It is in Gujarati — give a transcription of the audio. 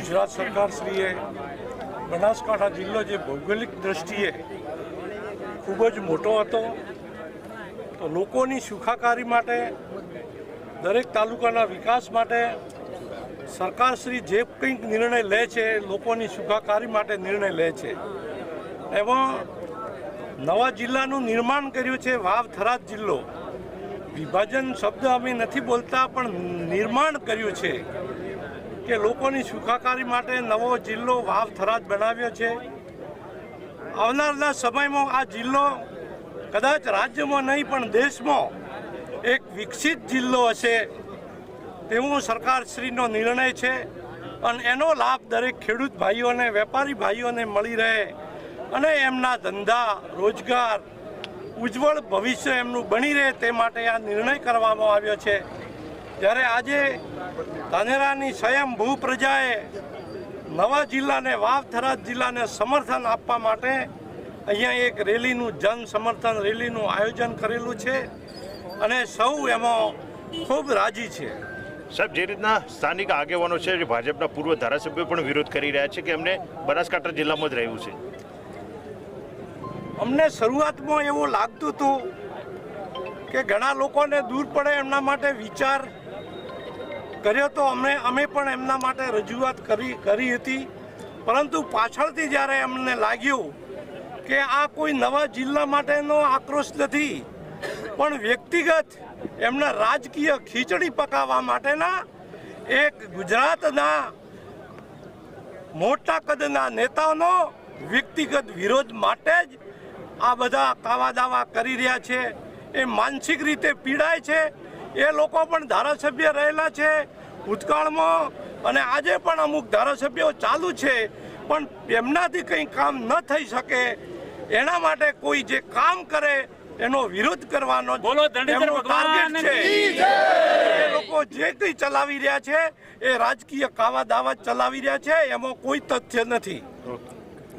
ગુજરાત સરકારશ્રીએ બનાસકાંઠા જિલ્લો જે ભૌગોલિક દ્રષ્ટિએ ખૂબ જ મોટો હતો, તો લોકોની સુખાકારી માટે, દરેક તાલુકાના વિકાસ માટે સરકારશ્રી જે કંઈક નિર્ણય લે છે, લોકોની સુખાકારી માટે નિર્ણય લે છે. એમાં નવા જિલ્લાનું નિર્માણ કર્યું છે, વાવ થરાદ જિલ્લો. વિભાજન શબ્દ અમે નથી બોલતા, પણ નિર્માણ કર્યું છે. કે લોકોની સુખાકારી માટે નવો જિલ્લો વાવ થરાદ બનાવ્યો છે. આવનારના સમયમાં આ જિલ્લો કદાચ રાજ્યમાં નહીં, પણ દેશમાં એક વિકસિત જિલ્લો હશે તેવો સરકારશ્રીનો નિર્ણય છે અને એનો લાભ દરેક ખેડૂત ભાઈઓને, વેપારી ભાઈઓને મળી રહે અને એમના ધંધા, રોજગાર, ઉજ્જવળ ભવિષ્ય એમનું બની રહે તે માટે આ નિર્ણય કરવામાં આવ્યો છે. જ્યારે આજે ધાનેરાની સ્વયંભૂ પ્રજાએ નવા જિલ્લાને વાવથરા જિલ્લાને સમર્થન આપવા માટે અહીંયા એક રેલીનું જન સમર્થન રેલીનું આયોજન કરેલું છે અને સૌ એમાં ખૂબ રાજી છે. સાહેબ જે રીતના સ્થાનિક આગેવાનો છે જે ભાજપના પૂર્વ ધારાસભ્યો પણ વિરોધ કરી રહ્યા છે કે એમને બનાસકાંઠા જિલ્લામાં જ રહેવું છે? અમને શરૂઆતમાં એવું લાગતું હતું કે ઘણા લોકોને દૂર પડે એમના માટે વિચાર કર્યો તો અમે અમે પણ એમના માટે રજૂઆત કરી કરી હતી. પરંતુ પાછળથી જ્યારે અમને લાગ્યું કે આ કોઈ નવા જિલ્લા માટેનો આક્રોશ નથી, પણ વ્યક્તિગત એમના રાજકીય ખીચડી પકાવવા માટેના એક ગુજરાતના મોટા કદના નેતાઓનો વ્યક્તિગત વિરોધ માટે જ આ બધા કાવા દાવા કરી રહ્યા છે. એ માનસિક રીતે પીડાય છે. એ લોકો પણ ધારાસભ્ય રહેલા છે ભૂતકાળમાં અને આજે પણ અમુક ધારાસભ્યો ચાલુ છે પણ એમનાથી કંઈ કામ ન થઈ શકે. એના માટે કોઈ જે કામ કરે એનો વિરોધ કરવાનો છે. એ લોકો જે કંઈ ચલાવી રહ્યા છે એ રાજકીય કાવા દાવા ચલાવી રહ્યા છે એમાં કોઈ તથ્ય નથી.